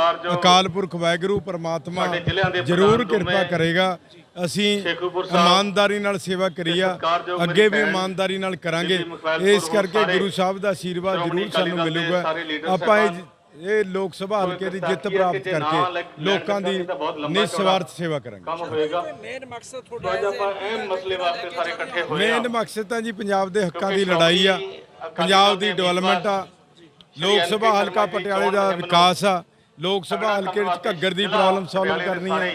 ਸਤਿਕਾਰਯੋਗ ਅਕਾਲ ਪੁਰਖ ਵਾਹਿਗੁਰੂ ਪਰਮਾਤਮਾ ਜ਼ਰੂਰ ਕਿਰਪਾ ਕਰੇਗਾ। ਅਸੀਂ ਇਮਾਨਦਾਰੀ ਨਾਲ ਸੇਵਾ ਕਰੀਆ ਸਤਿਕਾਰਯੋਗ ਅੱਗੇ ਵੀ ਇਮਾਨਦਾਰੀ ਨਾਲ ਕਰਾਂਗੇ। ਇਸ ਕੌਰ ਕਰਕੇ ਗੁਰੂ ਸਾਹਿਬ ਦਾ ਆਸ਼ੀਰਵਾਦ ਜ਼ਰੂਰ ਸਾਨੂੰ ਮਿਲੂਗਾ। ਆਪਾਂ ਇਹ ਇਹ ਲੋਕ ਸਭਾ ਹਲਕੇ ਦੀ ਜਿੱਤ ਪ੍ਰਾਪਤ ਕਰਕੇ ਲੋਕਾਂ ਦੀ ਨਿਸਵਾਰਥ ਸੇਵਾ ਕਰਾਂਗੇ। ਕੰਮ ਹੋਏਗਾ। ਮੇਨ ਮਕਸਦ ਤੁਹਾਡਾ ਅੱਜ ਆਪਾਂ ਅਹਿਮ ਮਸਲੇ ਵਾਸਤੇ ਸਾਰੇ ਇਕੱਠੇ ਹੋਏ ਮੇਨ ਆ। ਮਕਸਦ ਤਾਂ ਜੀ ਪੰਜਾਬ ਦੇ ਹੱਕਾਂ ਦੀ ਲੜਾਈ ਆ। ਪੰਜਾਬ ਦੀ ਡਿਵੈਲਪਮੈਂਟ ਆ। ਲੋਕ ਸਭਾ ਹਲਕਾ ਪਟਿਆਲੇ ਦਾ ਵਿਕਾਸ ਆ। ਲੋਕ ਸਭਾ ਹਲਕੇ ਵਿੱਚ ਘੱਗਰ ਦੀ ਪ੍ਰੋਬਲਮ ਸੋਲਵ ਕਰਨੀ ਆ।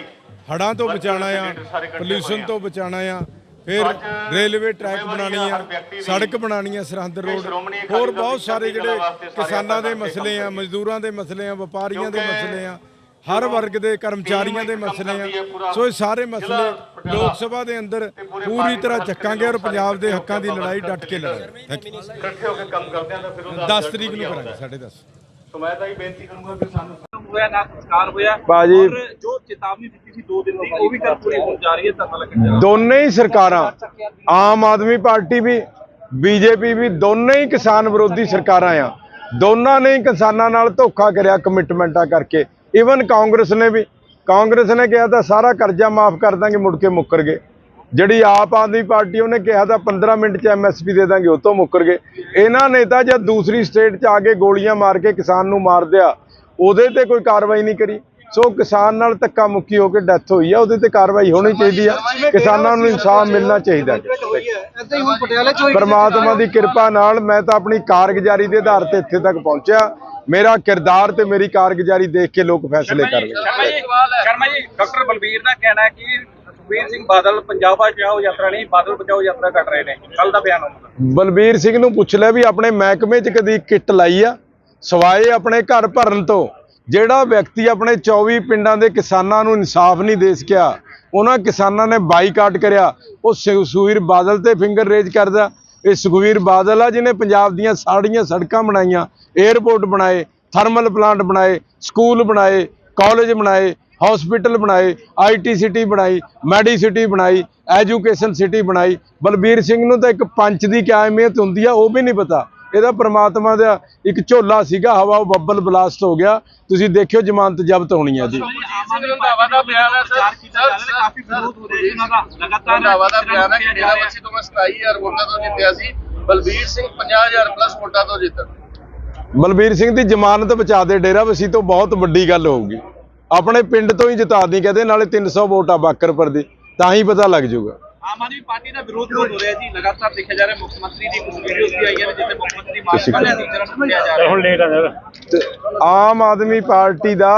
ਹੜਾਂ ਤੋਂ ਬਚਾਉਣਾ ਆ ਪੋਲੂਸ਼ਨ ਤੋਂ ਬਚਾਉਣਾ ਆ। ਫਿਰ ਰੇਲਵੇ ਟਰੈਕ ਹਰ ਆ ਸੜਕ ਬਣਾਉਣੀ ਆ ਸਰਹੰਦ ਰੋਡ ਹੋਰ ਬਹੁਤ ਸਾਰੇ ਜਿਹੜੇ ਕਿਸਾਨਾਂ ਦੇ ਮਸਲੇ ਆ ਮਜ਼ਦੂਰਾਂ ਦੇ ਮਸਲੇ ਆ ਵਪਾਰੀਆਂ ਦੇ ਮਸਲੇ ਆ ਹਰ ਵਰਗ ਦੇ ਕਰਮਚਾਰੀਆਂ ਦੇ ਮਸਲੇ ਆ। ਸੋ ਇਹ ਸਾਰੇ ਮਸਲੇ ਲੋਕ ਸਭਾ ਦੇ ਅੰਦਰ ਪੂਰੇ ਤਰ੍ਹਾਂ ਚੱਕਾਂਗੇ ਔਰ ਪੰਜਾਬ ਦੇ ਹੱਕਾਂ ਦੀ ਲੜਾਈ ਡਟ ਕੇ ਲੜਾਂਗੇ। ਇਕੱਠੇ ਹੋ ਕੇ ਕੰਮ ਕਰਦੇ ਆ ਤਾਂ ਫਿਰ ਉਹਦਾ 10 result ਤਰੀਕ ਨੂੰ ਕਰਾਂਗੇ ਆਉਂਦਾ ਹੈ। 10:30 ਸੋ ਮੈਂ ਤਾਂ ਇਹ ਬੇਨਤੀ ਕਰੂੰਗਾ ਕਿ ਸਾਨੂੰ ਹੋਇਆ ਨਾ ਸੰਸਕਾਰ ਹੋਇਆ। ਬਾਜੀ- ਔਰ ਜੋ ਚੇਤਾਵਨੀ ਦਿੱਤੀ ਸੀ 2 ਦਿਨ ਦੀ ਉਹ ਵੀ ਕੱਲ ਪੂਰੀ ਹੋਣ ਜਾ ਰਹੀ ਹੈ ਧਰਨਾ ਲੱਗਣ ਜਾ ਰਿਹਾ ਦੋਨੇ ਹੀ ਸਰਕਾਰਾਂ ਆਮ ਆਦਮੀ ਪਾਰਟੀ ਵੀ ਬੀਜੇਪੀ ਵੀ ਦੋਨੇ ਹੀ ਕਿਸਾਨ ਵਿਰੋਧੀ ਸਰਕਾਰਾਂ ਆ। ਦੋਨਾਂ ਨੇ ਕਿਸਾਨਾਂ ਨਾਲ ਧੋਖਾ ਕਰਿਆ ਕਮਿਟਮੈਂਟਾਂ ਕਰਕੇ। ਇਵਨ ਕਾਂਗਰਸ ਨੇ ਵੀ ਕਾਂਗਰਸ ਨੇ ਕਿਹਾ ਤਾਂ ਸਾਰਾ ਕਰਜ਼ਾ ਮਾਫ ਕਰ ਦਾਂਗੇ ਮੁੜ ਕੇ ਮੁੱਕਰ ਗਏ। ਜਿਹੜੀ ਆਪ ਆਦਮੀ ਪਾਰਟੀ ਉਹਨੇ ਕਿਹਾ ਤਾਂ 15 ਮਿੰਟ ਚ ਐਮਐਸਪੀ ਦੇ ਦਾਂਗੇ ਉਹ ਤੋਂ ਮੁੱਕਰ ਗਏ। ਇਹਨਾਂ ਨੇ ਤਾਂ ਜਦ ਦੂਸਰੀ ਸਟੇਟ ਚ ਆ ਕੇ ਗੋਲੀਆਂ ਮਾਰ ਕੇ ਕਿਸਾਨ ਨੂੰ ਮਾਰ ਦਿਆ ਉਹਦੇ ਤੇ ਕੋਈ ਕਾਰਵਾਈ ਨਹੀਂ ਕਰੀ। ਸੋ ਕਿਸਾਨ ਨਾਲ ਧੱਕਾ ਮੁੱਕੀ ਹੋ ਕੇ ਡੈਥ ਹੋਈ ਆ ਉਹਦੇ ਤੇ ਕਾਰਵਾਈ ਹੋਣੀ ਚਾਹੀਦੀ ਆ। ਕਿਸਾਨਾਂ ਨੂੰ ਇਨਸਾਫ ਮਿਲਣਾ ਚਾਹੀਦਾ ਪਰਮਾਤਮਾ ਦੀ ਕਿਰਪਾ ਨਾਲ ਮੈਂ ਤਾਂ ਆਪਣੀ ਕਾਰਗੁਜ਼ਾਰੀ ਦੇ ਆਧਾਰ ਤੇ ਇੱਥੇ ਤੱਕ ਪਹੁੰਚਿਆ। ਮੇਰਾ ਕਿਰਦਾਰ ਤੇ ਮੇਰੀ ਕਾਰਗੁਜ਼ਾਰੀ ਦੇਖ ਕੇ ਲੋਕ ਫੈਸਲੇ ਕਰਨਗੇ। ਸ਼ਰਮਾ ਜੀ ਸ਼ਰਮਾ ਜੀ ਡਾਕਟਰ ਬਲਬੀਰ ਦਾ ਕਹਿਣਾ ਹੈ ਕਿ ਸੁਖਬੀਰ ਸਿੰਘ ਬਾਦਲ ਪੰਜਾਬ ਬਚਾਓ ਯਾਤਰਾ ਨਹੀਂ ਬਾਦਲ ਬਚਾਓ ਯਾਤਰਾ ਕੱਢ ਰਹੇ ਨੇ। ਕੱਲ ਦਾ ਬਿਆਨ ਉਹਨਾਂ ਬਲਬੀਰ ਸਿੰਘ ਨੂੰ ਪੁੱਛ ਲੈ ਵੀ ਆਪਣੇ ਮਹਿਕਮੇ 'ਚ ਕਦੀ ਕਿੱਟ ਲਾਈ ਆ? ਸਵਾਏ ਆਪਣੇ ਘਰ ਭਰਨ ਤੋਂ। ਜਿਹੜਾ ਵਿਅਕਤੀ ਆਪਣੇ 24 ਪਿੰਡਾਂ ਦੇ ਕਿਸਾਨਾਂ ਨੂੰ ਇਨਸਾਫ ਨਹੀਂ ਦੇ ਸਕਿਆ, ਉਹਨਾਂ ਕਿਸਾਨਾਂ ਨੇ ਬਾਈਕਾਟ ਕਰਿਆ। ਉਹ ਸੁ- ਸੁਖਬੀਰ ਬਾਦਲ ਤੇ ਫਿੰਗਰ ਰੇਜ ਕਰਦਾ। ਇਹ ਸੁਖਬੀਰ ਬਾਦਲ ਆ, ਜਿਹਨੇ ਪੰਜਾਬ ਦੀਆਂ ਸਾੜੀਆਂ ਸੜਕਾਂ ਬਣਾਈਆਂ। 에ਅਰਪੋਰਟ ਬਣਾਏ ਥਰਮਲ ਪਲਾਂਟ ਬਣਾਏ ਸਕੂਲ ਬਣਾਏ ਕਾਲਜ ਬਣਾਏ ਹਸਪੀਟਲ ਬਣਾਏ ਆਈਟੀ ਸਿਟੀ ਬਣਾਈ ਮੈਡੀ ਸਿਟੀ ਬਣਾਈ ਐਜੂਕੇਸ਼ਨ ਸਿਟੀ ਬਣਾਈ। ਬਲਬੀਰ ਸਿੰਘ ਨੂੰ ਤਾਂ ਇੱਕ ਪੰਚ ਦੀ ਕਿਆ ਅਹਿਮੀਅਤ ਹੁੰਦੀ ਆ, ਉਹ ਵੀ ਨਹੀਂ ਪਤਾ। ਇਹਦਾ ਪ੍ਰਮਾਤਮਾ ਦਾ ਇੱਕ ਝੋਲਾ ਸੀਗਾ ਹਵਾ ਉਹ ਬੱਬਲ ਬਲਾਸਟ ਹੋ ਗਿਆ। ਤੁਸੀਂ ਦੇਖਿਓ ਜ਼ਮਾਨਤ ਜ਼ਬਤ ਹੋਣੀ ਆ ਜੀ। ਸਿੰਘ ਰੰਧਾਵਾ ਦਾ ਬਿਆਨ ਹੈ। ਸਰ ਕਾਫੀ ਵਿਰੋਧ ਹੋ ਰਿਹਾ ਜੀ ਉਹਨਾਂ ਦਾ। ਲਗਾਤਾਰ ਰੰਧਾਵਾ ਦਾ ਬਿਆਨ ਹੈ ਕਿ ਜਾ ਰਿਹਾ ਡੇਰਾਬੱਸੀ ਤੋਂ ਮੈਂ 27000 ਵੋਟਾਂ ਤੋਂ ਜਿੱਤਿਆ ਸੀ। ਬਲਬੀਰ ਸਿੰਘ 50000 ਪਲੱਸ ਵੋਟਾਂ ਤੋਂ ਜਿੱਤਣ ਬਲਬੀਰ ਸਿੰਘ ਦੀ ਜ਼ਮਾਨਤ ਬਚਾ ਦੇ ਡੇਰਾਬੱਸੀ ਤੋਂ ਬਹੁਤ ਵੱਡੀ ਗੱਲ ਹੋਊਗੀ। ਆਪਣੇ ਪਿੰਡ ਤੋਂ ਹੀ ਜਿਤਾ ਦੀ ਕਹਿੰਦੇ ਨਾਲੇ 300 ਵੋਟ ਆ ਬਾਕਰਪੁਰ ਦੀ। ਤਾਂ ਹੀ ਪਤਾ ਲੱਗ ਜਾਊਗਾ। ਆਮ ਆਦਮੀ ਪਾਰਟੀ ਦਾ ਵਿਰੋਧ ਹੋ ਰਿਹਾ ਜੀ। ਲਗਾਤਾਰ ਦੇਖਿਆ ਜਾ ਰਿਹਾ ਮੁੱਖ ਮੰਤਰੀ ਦੀ ਕੁਝ ਵੀਡੀਓਜ਼ ਵੀ ਆਈਆਂ ਨੇ ਜਿੱਥੇ ਮੁੱਖ ਮੰਤਰੀ ਮਾਜਪਾ ਨੇ ਟੀਚਰਾਂ ਨੂੰ ਕਿਹਾ ਜਾ ਰਿਹਾ। ਤੇ ਆਮ ਆਦਮੀ ਪਾਰਟੀ ਦਾ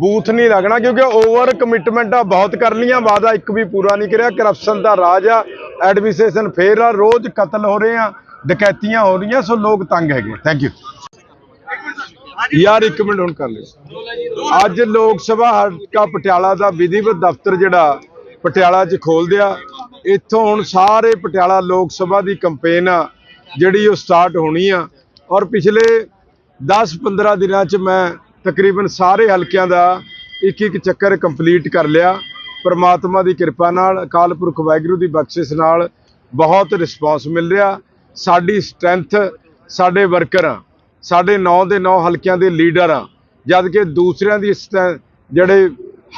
ਬੂਥ ਨਹੀਂ ਲੱਗਣਾ ਕਿਉਂਕਿ ਓਵਰ ਕਮਿਟਮੈਂਟਾਂ ਬਹੁਤ ਕਰ ਲੀਆਂ ਵਾਦਾ ਇੱਕ ਵੀ ਪੂਰਾ ਨਹੀਂ ਕਰਿਆ। ਕਰਪਸ਼ਨ ਦਾ ਰਾਜ ਆ ਐਡਮਿਨਿਸਟ੍ਰੇਸ਼ਨ ਫੇਰ ਆ ਰੋਜ਼ ਕਤਲ ਹੋ ਰਹੇ ਆ ਡਕੈਤੀਆਂ ਹੋ ਰਹੀਆਂ ਸੋ ਲੋਕ ਤੰਗ ਹੈਗੇ ਥੈਂਕ ਯੂ ਯਾਰ ਇੱਕ ਮਿੰਟ ਹੁਣ ਕਰ ਲਿਓ। ਅੱਜ ਲੋਕ ਸਭਾ ਹਲਕਾ ਪਟਿਆਲਾ ਦਾ ਵਿਧੀਵਤ ਦਫ਼ਤਰ ਜਿਹੜਾ ਪਟਿਆਲਾ 'ਚ ਖੋਲ ਦਿਆ ਇੱਥੋਂ ਹੁਣ ਸਾਰੇ ਪਟਿਆਲਾ ਲੋਕ ਸਭਾ ਦੀ ਕੈਂਪੇਨ ਆ, ਜਿਹੜੀ ਉਹ ਸਟਾਰਟ ਹੋਣੀ ਆ। ਔਰ ਪਿਛਲੇ 10-15 ਦਿਨਾਂ 'ਚ ਮੈਂ ਤਕਰੀਬਨ ਸਾਰੇ ਹਲਕਿਆਂ ਦਾ ਇੱਕ ਇੱਕ ਚੱਕਰ ਕੰਪਲੀਟ ਕਰ ਲਿਆ। ਪਰਮਾਤਮਾ ਦੀ ਕਿਰਪਾ ਨਾਲ, ਅਕਾਲ ਪੁਰਖ ਵਾਹਿਗੁਰੂ ਦੀ ਬਖਸ਼ਿਸ਼ ਨਾਲ ਬਹੁਤ ਰਿਸਪਾਂਸ ਮਿਲ ਰਿਹਾ। ਸਾਡੀ ਸਟਰੈਂਥ ਸਾਡੇ ਵਰਕਰ ਆ, ਸਾਡੇ 9 ਦੇ 9 ਹਲਕਿਆਂ ਦੇ ਲੀਡਰ ਆ। ਜਦ ਕਿ ਦੂਸਰਿਆਂ ਦੀ ਸਟਰੈ- ਜਿਹੜੇ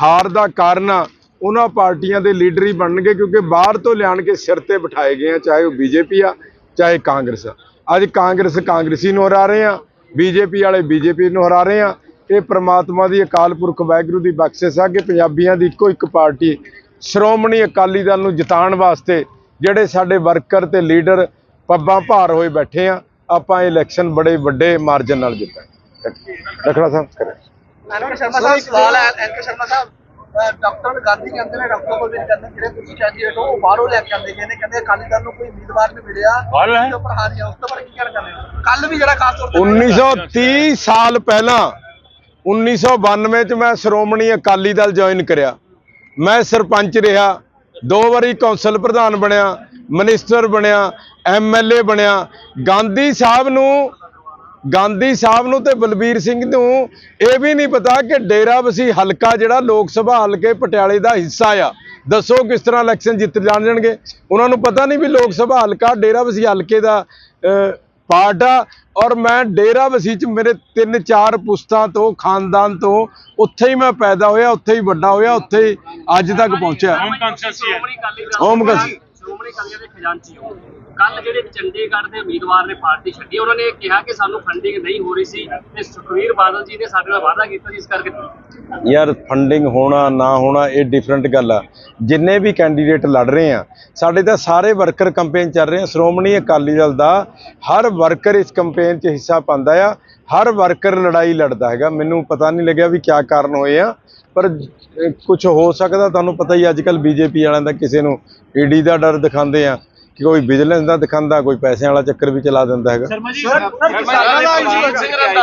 ਹਾਰ ਦਾ ਕਾਰਨ ਆ ਉਹਨਾਂ ਪਾਰਟੀਆਂ ਦੇ ਲੀਡਰ ਹੀ ਬਣਨਗੇ ਕਿਉਂਕਿ ਬਾਹਰ ਤੋਂ ਲਿਆਣ ਕੇ ਸਿਰ ਤੇ ਬਿਠਾਏ ਗਏ ਆ, ਚਾਹੇ ਉਹ ਬੀਜੇਪੀ ਆ, ਚਾਹੇ ਕਾਂਗਰਸ ਆ। ਅੱਜ ਕਾਂਗਰਸ ਕਾਂਗਰਸੀ ਨੂੰ ਹਰਾ ਰਹੇ ਆ, ਬੀਜੇਪੀ ਵਾਲੇ ਬੀਜੇਪੀ ਨੂੰ ਹਰਾ ਰਹੇ ਆ। ਇਹ ਪ੍ਰਮਾਤਮਾ ਦੀ ਅਕਾਲ ਪੁਰਖ ਵਾਹਿਗੁਰੂ ਦੀ ਬਖਸ਼ਿਸ਼ ਆ ਕਿ ਪੰਜਾਬੀਆਂ ਦੀ ਇੱਕੋ ਇੱਕ ਪਾਰਟੀ ਸ਼੍ਰੋਮਣੀ ਅਕਾਲੀ ਦਲ ਨੂੰ ਜਿਤਾਉਣ ਵਾਸਤੇ ਜਿਹੜੇ ਸਾਡੇ ਵਰਕਰ ਤੇ ਲੀਡਰ ਪੱਬਾਂ ਭਾਰ ਹੋਏ ਬੈਠੇ ਆ, ਆਪਾਂ ਇਲੈਕਸ਼ਨ ਬੜੇ ਵੱਡੇ ਮਾਰਜਨ ਨਾਲ ਜਿੱਤਾਂਗੇ। ਰਖੜਾ ਸਾਹਿਬ ਕਰੇ ਐਨਕੇ ਸ਼ਰਮਾ ਸਾਹਿਬ, ਸਵਾਲ ਹੈ ਐਨਕੇ ਸ਼ਰਮਾ ਸਾਹਿਬ। ਡਾਕਟਰ ਗਾਂਧੀ ਕਹਿੰਦੇ ਨੇ ਡਾਕਟਰ ਕੋਲ ਵੀ ਨਹੀਂ ਕਹਿੰਦੇ ਜਿਹੜੇ ਤੁਸੀਂ ਕੈਂਡੀਡੇਟ ਹੋ ਉਹ ਬਾਹਰੋਂ ਲੈ ਕੇ ਆਉਂਦੇ ਗਏ ਨੇ ਕਹਿੰਦੇ ਅਕਾਲੀ ਦਲ ਨੂੰ ਕੋਈ ਉਮੀਦਵਾਰ ਨਹੀਂ ਮਿਲਿਆ। ਉਸ ਤੋਂ ਉੱਪਰ ਹਾਰੀਆਂ ਉਸ ਤੋਂ ਉੱਪਰ ਕੀ ਹੋ ਕੱਲ ਵੀ ਜਿਹੜਾ ਖਾਸ ਤੌਰ ਤੇ 1930 ਸਾਲ ਪਹਿਲਾਂ 1992 ਚ ਮੈਂ ਸ਼੍ਰੋਮਣੀ ਅਕਾਲੀ ਦਲ ਜੁਆਇਨ ਕਰਿਆ। ਮੈਂ ਸਰਪੰਚ ਰਿਹਾ ਦੋ ਵਾਰੀ ਕੌਂਸਲ ਪ੍ਰਧਾਨ ਬਣਿਆ ਮਿਨਿਸਟਰ ਬਣਿਆ ਐਮਐਲਏ ਬਣਿਆ। ਗਾਂਧੀ ਸਾਹਿਬ ਨੂੰ ਗਾਂਧੀ ਸਾਹਿਬ ਨੂੰ ਤੇ ਬਲਬੀਰ ਸਿੰਘ ਨੂੰ ਇਹ ਵੀ ਨਹੀਂ ਪਤਾ ਕਿ ਡੇਰਾਬੱਸੀ ਹਲਕਾ ਜਿਹੜਾ ਲੋਕ ਸਭਾ ਹਲਕੇ ਪਟਿਆਲੇ ਦਾ ਹਿੱਸਾ ਆ। ਦੱਸੋ ਕਿਸ ਤਰ੍ਹਾਂ ਇਲੈਕਸ਼ਨ ਜਿੱਤ ਜਾਣ ਜਾਣਗੇ? ਉਹਨਾਂ ਨੂੰ ਪਤਾ ਨਹੀਂ ਵੀ ਲੋਕ ਸਭਾ ਹਲਕਾ ਡੇਰਾਬੱਸੀ ਹਲਕੇ ਦਾ ਪਾਰਟ ਆ। ਔਰ ਮੈਂ ਡੇਰਾ ਵਸੀ ਚ ਮੇਰੇ ਤਿੰਨ ਚਾਰ ਪੁਸਤਾਂ ਤੋਂ ਖਾਨਦਾਨ ਤੋਂ ਉੱਥੇ ਹੀ ਮੈਂ ਪੈਦਾ ਹੋਇਆ ਉੱਥੇ ਹੀ ਵੱਡਾ ਹੋਇਆ ਉੱਥੇ ਹੀ ਅੱਜ ਤੱਕ ਪਹੁੰਚਿਆ। ਸ਼੍ਰੋਮਣੀ ਅਕਾਲੀ ਦਲ ਓਮ ਕਸ- ਸ਼੍ਰੋਮਣੀ ਅਕਾਲੀ ਦੇ ਖਜ਼ਾਨਚੀ ਹੋ। ਕੱਲ ਜਿਹੜੇ ਚੰਡੀਗੜ੍ਹ ਦੇ ਉਮੀਦਵਾਰ ਨੇ ਪਾਰਟੀ ਛੱਡੀ, ਉਹਨਾਂ ਨੇ ਕਿਹਾ ਕਿ ਸਾਨੂੰ ਫੰਡਿੰਗ ਨਹੀਂ ਹੋ ਰਹੀ ਸੀ ਤੇ ਸੁਖਵੀਰ ਬਾਦਲ ਜੀ ਨੇ ਸਾਡੇ ਨਾਲ ਵਾਅਦਾ ਕੀਤਾ ਸੀ ਇਸ ਕਰਕੇ। ਯਾਰ ਫੰਡਿੰਗ ਹੋਣਾ, ਨਾ ਹੋਣਾ, ਇਹ ਡਿਫਰੈਂਟ ਗੱਲ ਆ। ਜਿੰਨੇ ਵੀ ਕੈਂਡੀਡੇਟ ਲੜ ਰਹੇ ਆ, ਸਾਡੇ ਤਾਂ ਸਾਰੇ ਵਰਕਰ ਕੰਪੇਨ ਚੱਲ ਰਹੇ ਆ। ਸ਼੍ਰੋਮਣੀ ਅਕਾਲੀ ਦਲ ਦਾ ਹਰ ਵਰਕਰ ਇਸ ਕੰਪੇਨ 'ਚ ਹਿੱਸਾ ਪਾਉਂਦਾ ਆ। ਹਰ ਵਰਕਰ ਲੜਾਈ ਲੜਦਾ ਹੈਗਾ। ਮੈਨੂੰ ਪਤਾ ਨਹੀਂ ਲੱਗਿਆ ਵੀ ਕਿਆ ਕਾਰਨ ਹੋਏ ਆ। ਪਰ ਕੁਝ ਹੋ ਸਕਦਾ ਤੁਹਾਨੂੰ ਪਤਾ ਹੀ ਅੱਜ ਕੱਲ ਬੀਜੇਪੀ ਵਾਲਿਆਂ ਦਾ ਕਿਸੇ ਨੂੰ ਈਡੀ ਦਾ ਡਰ ਦਿਖਾਉਂਦੇ ਆ ਕਿ ਕੋਈ ਵਿਜੀਲੈਂਸ ਦਾ ਦਿਖਾਉਂਦਾ ਕੋਈ ਪੈਸਿਆਂ ਵਾਲਾ ਚੱਕਰ ਵੀ ਚਲਾ ਦਿੰਦਾ ਹੈਗਾ